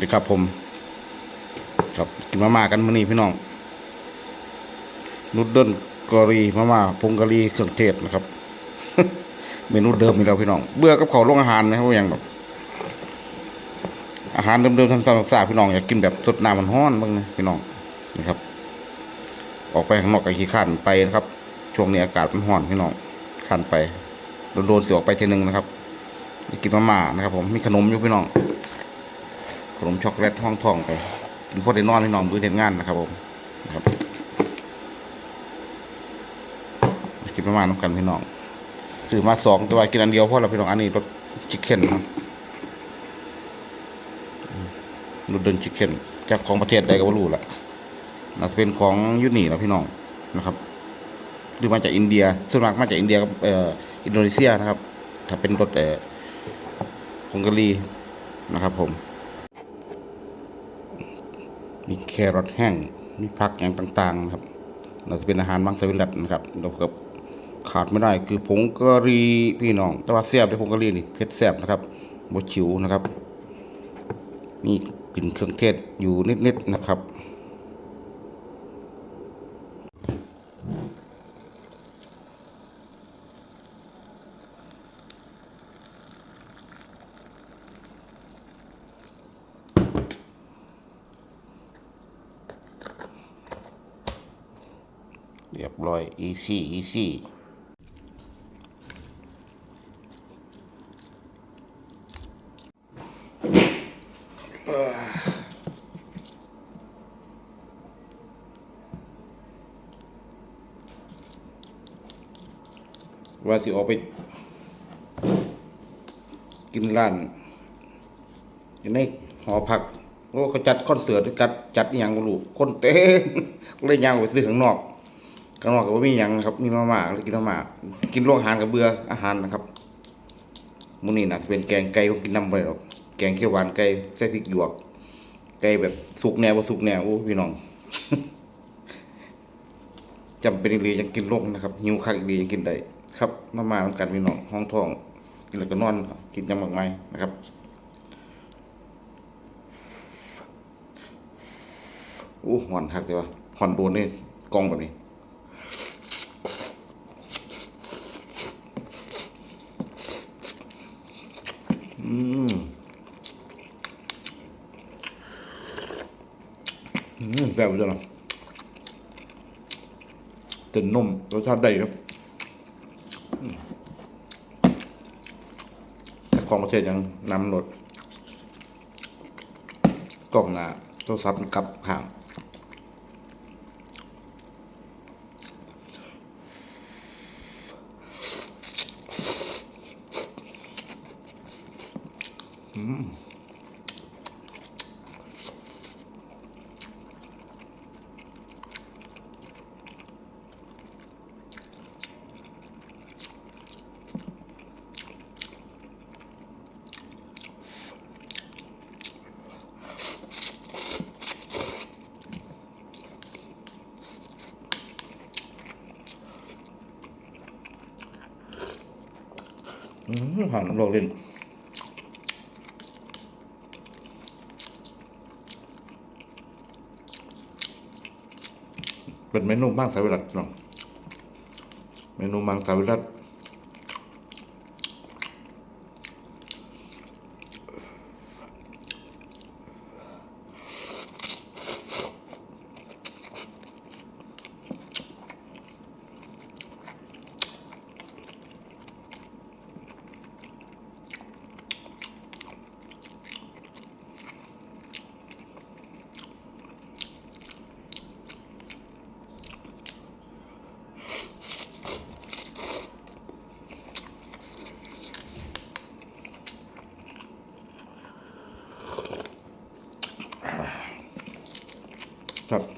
ดีครับผมครับกินมาม่ากันมื้อนี้พี่น้องนูดเดิลกอรีมาม่าพงกะรีเครื่องเทศนะครับ เมนูเดิมนี่แล้วพี่น้อง เบื่อกับเขาโรงอาหารนะครับอย่างแบบอาหารเดิมๆทำๆซาพี่น้องอยากกินแบบสดน้ำมันร้อนบ้างนะพี่น้องนะครับ ออกไปข้างนอกกับขี้ข้านไปนะครับ ช่วงนี้อากาศมันร้อนพี่น้องข้านไปโดนๆเสียออกไปทีนึงนะครับกินมาม่านะครับ ผมมีขนมอยู่พี่น้อง ขนมช็อกโกแลตห้องทองไปกินพอได้นอนให้น้องดูเห็นงานนะครับผมนะครับกินประมาณน้ำกันพี่น้องซื้อมาสองแต่ว่ากินอันเดียวเพราะเราพี่น้องอันนี้รสชิคเก้นครับรสเดินชิคเก้นจากของประเทศใดก็ไม่รู้ละน่าจะเป็นของยุนี่แล้วพี่น้องนะครับหรือมาจากอินเดียส่วนมากมาจากอินเดียกับเอ่ออินโดนีเซียนะครับ ถ้าเป็นรสเอ่อฮงการีนะครับผม มีแครอทแห้ง มีผักอย่างต่างๆนะครับเราจะเป็นอาหารมังสวิรัตนะครับเรากับขาดไม่ได้คือผงกะหรี่พี่น้อง แต่ว่าแซ่บในผงกะหรี่นี่เผ็ดแซ่บนะครับบดชิวนะครับ มีกลิ่นเครื่องเทศอยู่นิดๆนะครับ เรียบร้อย easy easy ว่าสิออกไป กินร้านอยู่ในหอพักโอ้เขาจัดคอนเสิร์ตจัดจัดอย่างบ่รู้คนเต็มเลยย่างไปซื้อข้างนอก ข้างนอกก็บ่ามีหยังนะครับ มีมาม่าเลยกินมาม่ากินโรงอาหารกับเบื่ออาหารนะครับมื้อนี้น่าจะเป็นแกงไก่ผมกินน้ำบ่ได้หรอกแกงเขียวหวานไก่ใส่พริกหยวก ไก่แบบสุกแนวบ่สุกแนวโอ้พี่น้องจำเป็นอีหลียังกินลงนะครับหิวคักอีหลียังกินได้ครับมาม่านํกันพี่น้องห้องท้องกินแล้วก็นอนกินยังมากมายนะครับโอ้หอนคักเลยวะหอนโดนนี่กล้องแบบนี้ แซ่บจังเลยเต็นนมรสชาติได้ครับแต่ของประเทศยังนำรสกล้องหน้าโทรศัพท์กับข้าง อืมหอมน้ำโลก เป็นเมนูมังสวิรัตเนาะเมนูมังสวิรัต ครับ